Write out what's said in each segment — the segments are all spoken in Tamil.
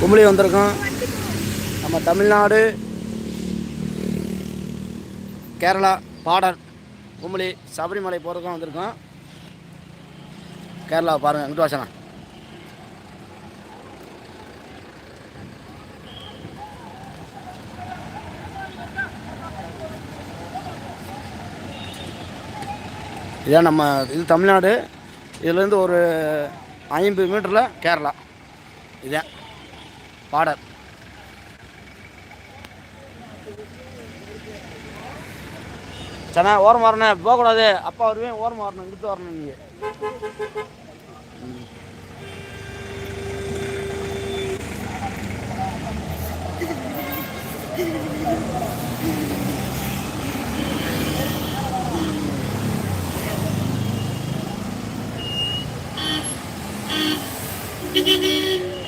கும்பலி வந்திருக்கோம். நம்ம தமிழ்நாடு கேரளா பார்டர் கும்பலி சபரிமலை போகிறதுக்கும் வந்திருக்கோம். கேரளா பாருங்கள் இங்கிட்டு வாசனா. இதான் நம்ம இது தமிழ்நாடு. இதுலேருந்து ஒரு ஐம்பது மீட்டரில் கேரளா. இதான். பாடர் சனா ஓரம் வரணும் போகக்கூடாது. அப்பா வருவேன் ஓரம் வரணும் இங்கிட்டு வரணும் நீங்கள் mm-hmm.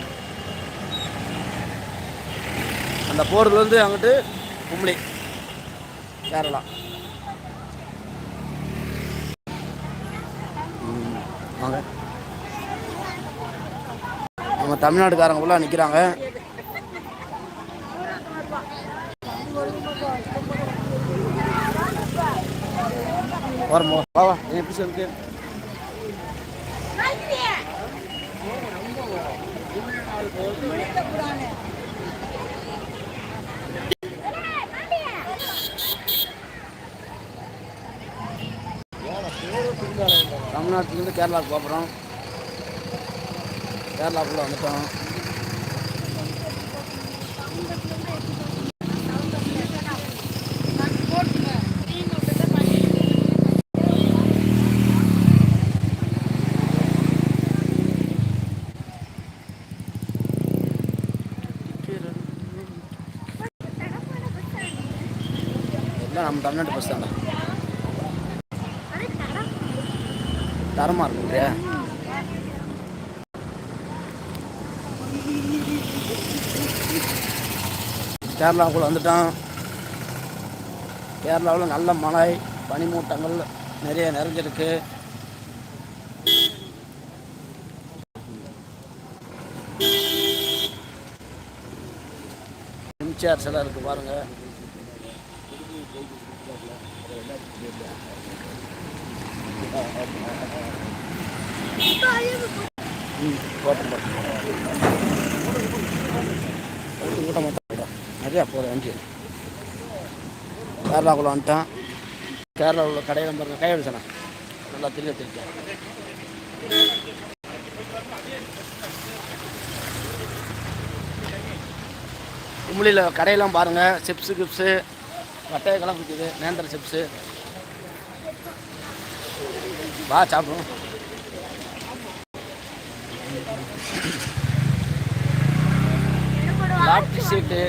அந்த போகிறதுலேருந்து அங்கிட்டு கும்பளி கேரளா. வாங்க. நம்ம தமிழ்நாட்டுக்காரங்க ஃபுல்லாக நிற்கிறாங்க வரமோ வா வா எப்படி இருக்கு தமிழ்நாட்டிலேருந்து கேரளாவுக்கு போகிறோம். கேரளாவுக்குள்ளே வந்துட்டோம். எல்லாம் நம்ம தமிழ்நாட்டு பஸ் தான்டா. தரமாக இருக்குன்றியா கேரளாவுக்குள்ள வந்துட்டான். கேரளாவில் நல்ல மழை பனிமூட்டங்கள் நிறைய நிறைஞ்சிருக்கு. எம்ஜிஆர் சிலை இருக்கு பாருங்க. கூட்டம் கூட்டம் நிறையா போகுது வண்டி கேரளாக்குள்ளே வந்துட்டான் கேரளாவில் உள்ள கடையில் பாருங்க. கை நல்லா தெரிய தெரியும் கும்பலியில் கடையெல்லாம் பாருங்கள் சிப்ஸு கிப்ஸு வட்டையக்கெல்லாம் விற்கிது நேந்திர சிப்ஸு வா சாப்பிடும் லாட்ரி சீட்டு.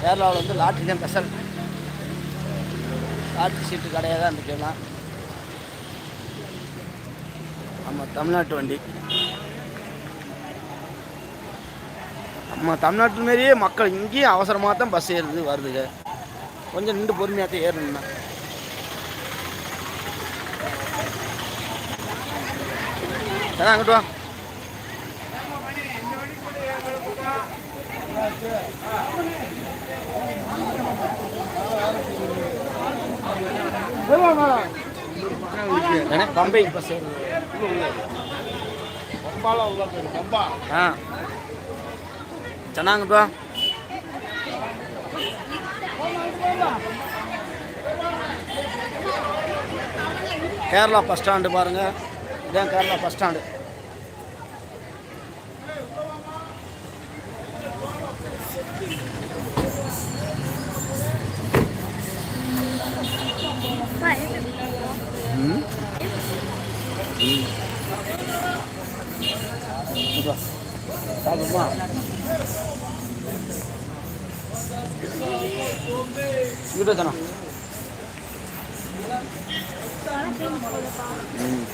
கேரளாவில் வந்து லாட்ரி தான் ஸ்பெஷல் லாட்ரி சீட்டு கடையாக தான் இருந்துக்கலாம் நம்ம தமிழ்நாட்டு வண்டி. நம்ம தமிழ்நாட்டு மாரியே மக்கள் இங்கேயும் அவசரமாக தான் பஸ் ஏறுது வருதுங்க. கொஞ்சம் நின்று பொறுமையாக தான் ஏறணும்னா. அதான் அங்கிட்டு வா என்ன பம்பை பஸ் ஆ ಚೆನ್ನಾಗಪ್ಪ கேரளா பஸ் ஸ்டாண்டு பாருங்க இதான் காரணம் ஃபஸ்ட் ஸ்டாண்டு சாப்பிடுமா? ம்.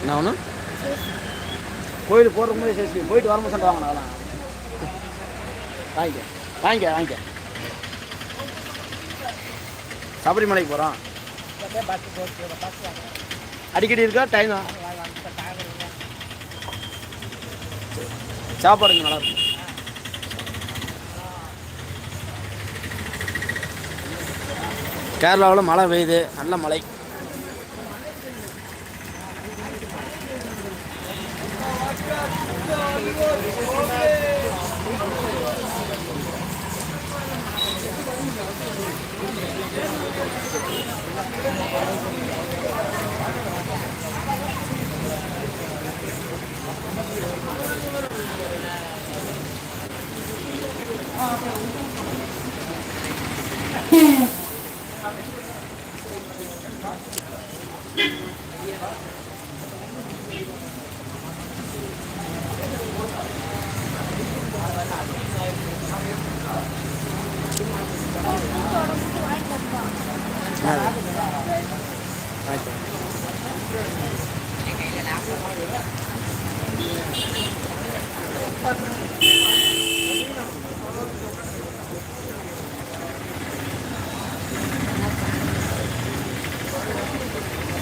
என்ன ஒன்று கோயில் போகிற போது சரி போயிட்டு வரும்போது சண்டை நான் வாங்கிக்க. வாங்கிக்க வாங்கிக்க. சபரிமலைக்கு போகிறோம் அடிக்கடி இருக்கா? டைம் அந்த நல்லாயிருக்கும் கேரளாவில் மழை பெய்யுது நல்ல மழை Yeah. Thank you.